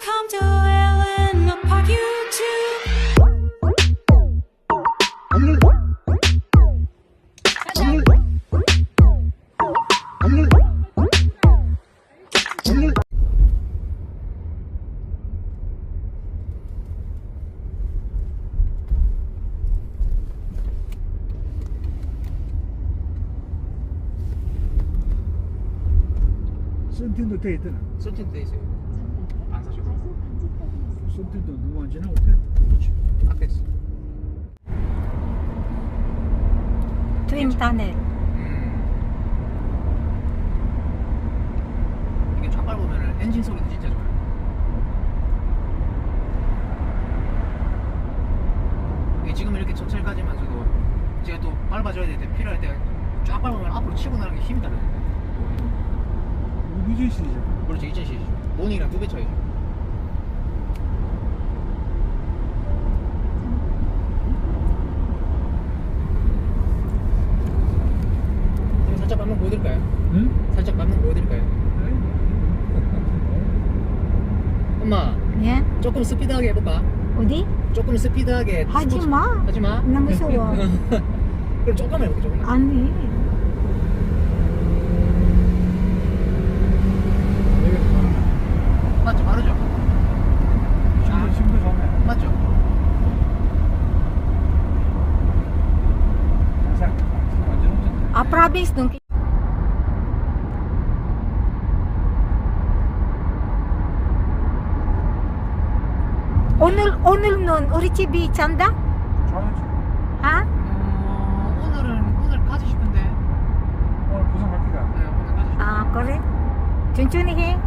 Welcome to Ellen Park YouTube. 썬팅도 돼 있더라. 썬팅도 돼 있어요. 안 사죠. 썬팅도 누구 안 지나 못해. 앞에 있어. 트윈 타넬. 이게 좌발 보면은 엔진 소리도 진짜 좋아요. 이게 지금 이렇게 천천히까지만 줘도 제가 또 밟아줘야 될 때 필요할 때쫙 밟으면 앞으로 치고 나가는 게 힘이 다르요 우기제 시리잖아. 그렇죠 2000cc죠. 모닝이랑 두 배 차이죠. 그럼 살짝 밟는 거 보여 드릴까요? 응? 살짝 밟는 거 보여드릴까요? 엄마 예? 조금 스피드하게 해볼까? 어디? 조금 스피드하게 하지 마. 하지 마 나 무서워. 그럼 조금만 해볼게 조금만 아니. 맞죠 바르죠? 힘도 힘도 좋네. 맞죠? 항상 완 오늘 오늘 눈 우리 집이 잔다? 좋아야지. 아? 어, 오늘은 오늘 가지 싶은데 오늘 부산 갈 기가. 네 오늘 가지 싶은데 Ah, 그래? 천천히 해.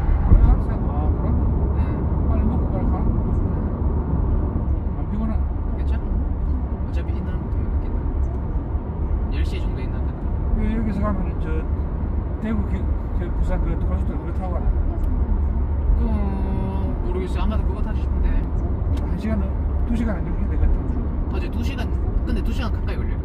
2시간 안 걸리면 내가 다 어제 2시간 근데 2시간 가까이 걸려요?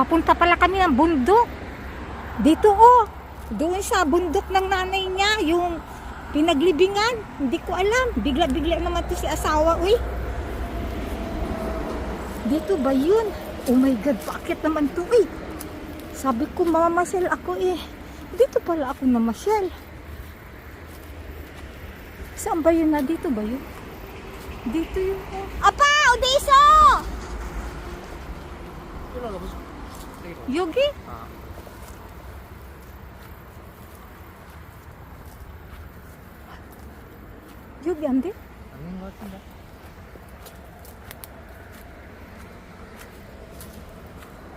Papunta pala kami ng bundok. Dito oh. Doon sa bundok ng nanay niya, yung pinaglibingan. Hindi ko alam. Bigla-bigla naman to si asawa, uy. Dito ba yun? Oh my God, bakit naman to, uy? Sabi ko, mamamasyal ako eh. Dito pala ako namasyal. Saan ba yun na? Dito ba yun? Dito yun. oh. Apa! Odeiso! 올 Yogi? योगी हूँ योगी हाँ योगी अंधे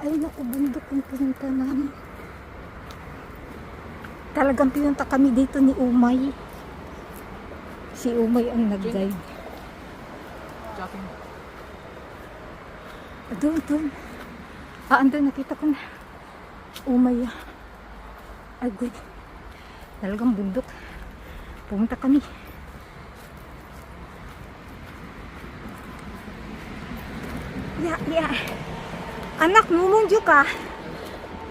Ay, naku, bundok ang pinunta namin. Talagang pinunta kami dito ni Umay. Si Umay ang nag-guide. Doon, doon. Ah, andun, nakita ko na. Umay. ah. Ay, good. Talagang bundok. Pumunta kami. Ya, ya. Anak, mumunjo ka.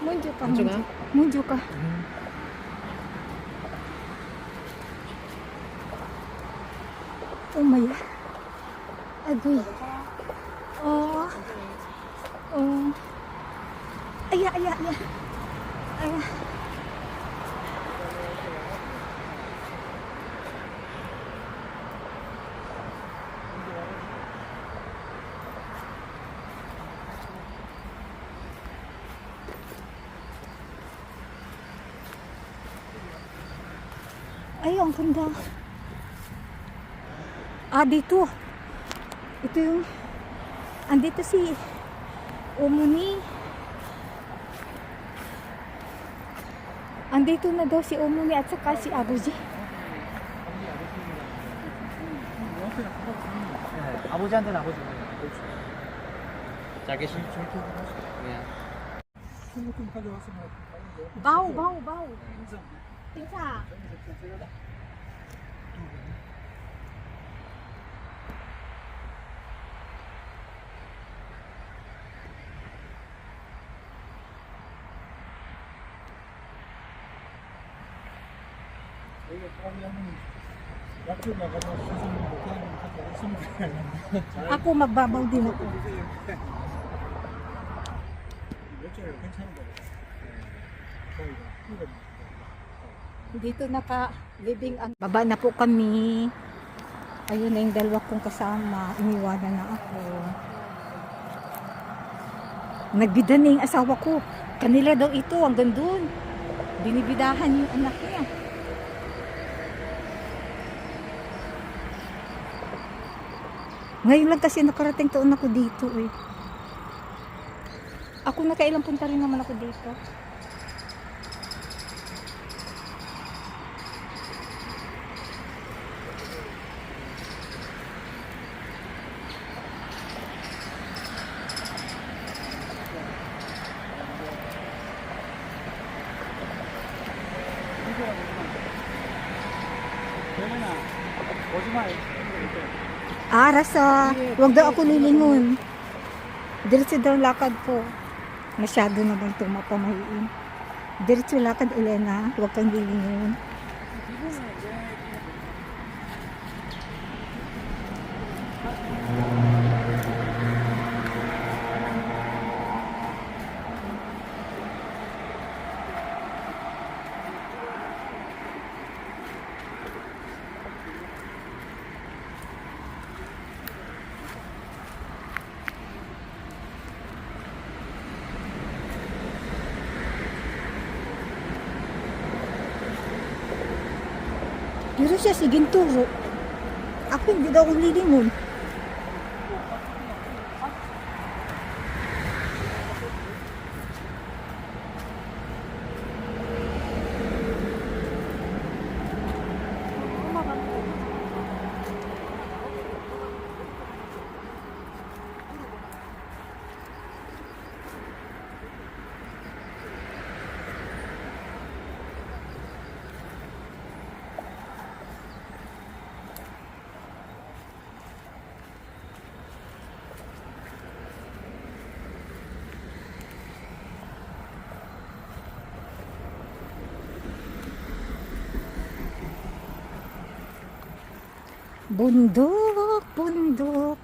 Munjo ka. Munjo ka? Munjo ka. Umay. Agoy. Oh. Oh. Aya, aya. Aya. Ay, ang ganda. Ah, dito. Ito yung... Andito si Umuni. Andito na daw si Omuni at saka si Abuji. 네, 아버지한테는 아버지. 잘 계시? 네. 술좀 가져왔으면 Baw, baw, baw. Pinsa. Ako magbabaw din ako. Dito naka living ang baba na po kami. Ayun na yung dalawa kong kasama. Iniwanan na ako. Nagbida na yung asawa ko. Kanila daw ito hanggang doon. Binibidahan yung anak niya. Ngayon lang kasi nakarating taon ako dito eh. Ako nakailang punta rin naman ako dito. 대만 Aras ah, huwag daw ako lilingon. Diretso daw lakad po. Masyado na bang tumapamayuin. Diretso lakad, Elena. Huwag kang lilingon. Pero siya, sige turo. Ako hindi daw ako lilingon. Bundok, bundok.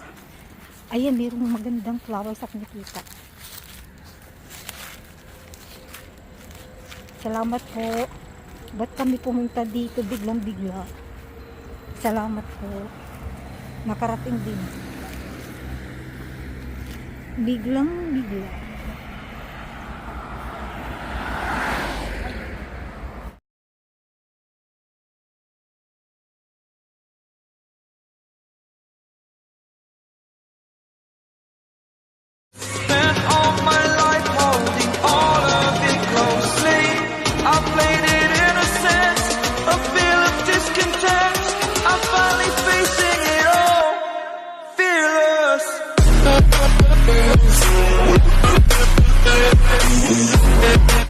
Ayan, mayroong magandang flowers ako nakita. Salamat po. Ba't kami pumunta dito biglang bigla? Salamat po. Nakarating din. Biglang bigla.